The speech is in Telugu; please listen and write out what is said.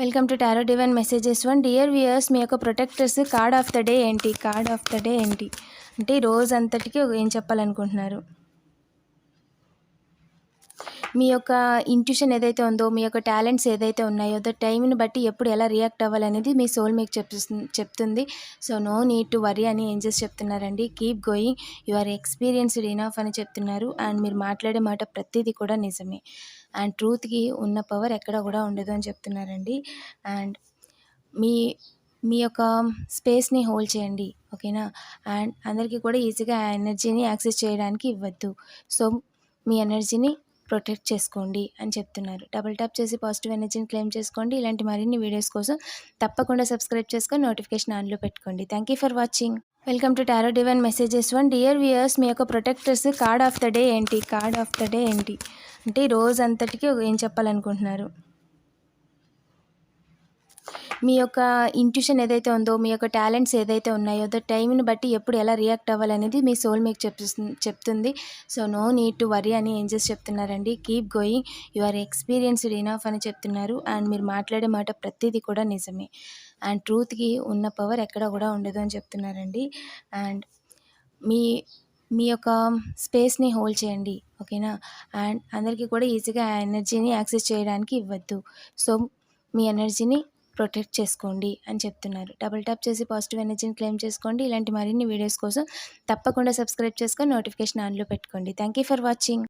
Welcome to tarot divine messages one. Dear viewers మీ యొక్క protectors card of the day ఏంటి? కార్డ్ ఆఫ్ ద డే ఏంటి? అంటే రోజు అంతటికి ఏం చెప్పాలనుకుంటున్నారు? మీ యొక్క ఇంట్యూషన్ ఏదైతే ఉందో మీ యొక్క టాలెంట్స్ ఏదైతే ఉన్నాయో ద టైంని బట్టి ఎప్పుడు ఎలా రియాక్ట్ అవ్వాలనేది మీ సోల్ మీకు చెప్తుంది చెప్తుంది. So no need to worry అని ఏంజెస్ చెప్తున్నారండి. Keep going you are experienced enough అని చెప్తున్నారు. అండ్ మీరు మాట్లాడే మాట ప్రతిదీ కూడా నిజమే. అండ్ ట్రూత్కి ఉన్న పవర్ ఎక్కడ కూడా ఉండదు అని చెప్తున్నారండి. అండ్ మీ మీ యొక్క స్పేస్ని హోల్డ్ చేయండి. ఓకేనా అండ్ అందరికీ కూడా ఈజీగా ఆ ఎనర్జీని యాక్సెస్ చేయడానికి ఇవ్వద్దు. సో మీ ఎనర్జీని ప్రొటెక్ట్ చేసుకోండి అని చెప్తున్నారు. డబుల్ ట్యాప్ చేసి పాజిటివ్ ఎనర్జీని క్లెయిమ్ చేసుకోండి. ఇలాంటి మరిన్ని వీడియోస్ కోసం తప్పకుండా సబ్స్క్రైబ్ చేసుకొని నోటిఫికేషన్ ఆన్లో పెట్టుకోండి. Thank you for watching welcome to tarot divine messages one dear viewers మీ యొక్క protectors card of the day ఏంటి? కార్డ్ ఆఫ్ ద డే ఏంటి? అంటే ఈ రోజు అంతటికి ఏం చెప్పాలనుకుంటున్నారు? మీ యొక్క ఇంట్యూషన్ ఏదైతే ఉందో మీ యొక్క టాలెంట్స్ ఏదైతే ఉన్నాయో ద టైంని బట్టి ఎప్పుడు ఎలా రియాక్ట్ అవ్వాలనేది మీ సోల్ మీకు చెప్తుంది చెప్తుంది. So no need to worry అని ఏంజెస్ చెప్తున్నారండి. Keep going you are experienced enough అని చెప్తున్నారు. అండ్ మీరు మాట్లాడే మాట ప్రతిదీ కూడా నిజమే. అండ్ ట్రూత్కి ఉన్న పవర్ ఎక్కడ కూడా ఉండదు అని చెప్తున్నారండి. అండ్ మీ మీ యొక్క స్పేస్ని హోల్డ్ చేయండి. ఓకేనా అండ్ అందరికీ కూడా ఈజీగా ఆ ఎనర్జీని యాక్సెస్ చేయడానికి ఇవ్వద్దు. సో మీ ఎనర్జీని ప్రొటెక్ట్ చేసుకోండి అని చెప్తున్నారు. డబుల్ ట్యాప్ చేసి పాజిటివ్ ఎనర్జీని క్లెయిమ్ చేసుకోండి. ఇలాంటి మరిన్ని వీడియోస్ కోసం తప్పకుండా సబ్స్క్రైబ్ చేసుకొని నోటిఫికేషన్ ఆన్లో పెట్టుకోండి. Thank you for watching